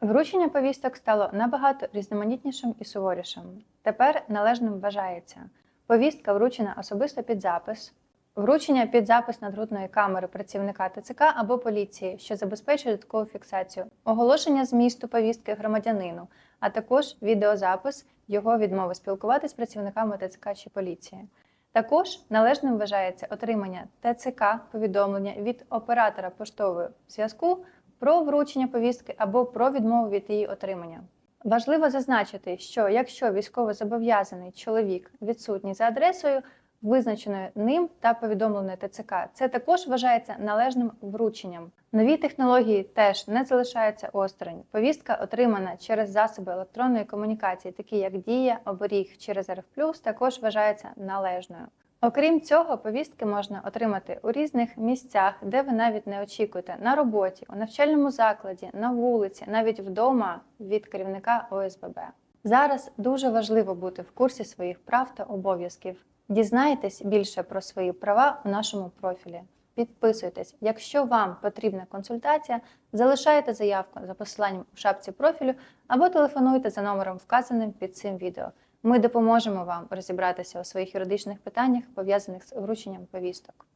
Вручення повісток стало набагато різноманітнішим і суворішим. Тепер належним вважається повістка вручена особисто під запис, вручення під запис надгрудної камери працівника ТЦК або поліції, що забезпечує додаткову фіксацію, оголошення змісту повістки громадянину, а також відеозапис його відмови спілкуватись з працівниками ТЦК чи поліції. Також належним вважається отримання ТЦК повідомлення від оператора поштового зв'язку про вручення повістки або про відмову від її отримання. Важливо зазначити, що якщо військовозобов'язаний чоловік відсутній за адресою, визначеною ним та повідомленою ТЦК, це також вважається належним врученням. Нові технології теж не залишаються осторонь. Повістка, отримана через засоби електронної комунікації, такі як Дія, оберіг Резерв Плюс, також вважається належною. Окрім цього, повістки можна отримати у різних місцях, де ви навіть не очікуєте на роботі, у навчальному закладі, на вулиці, навіть вдома від керівника ОСББ. Зараз дуже важливо бути в курсі своїх прав та обов'язків. Дізнайтесь більше про свої права у нашому профілі. Підписуйтесь. Якщо вам потрібна консультація, залишайте заявку за посиланням у шапці профілю або телефонуйте за номером, вказаним під цим відео. Ми допоможемо вам розібратися у своїх юридичних питаннях, пов'язаних з врученням повісток.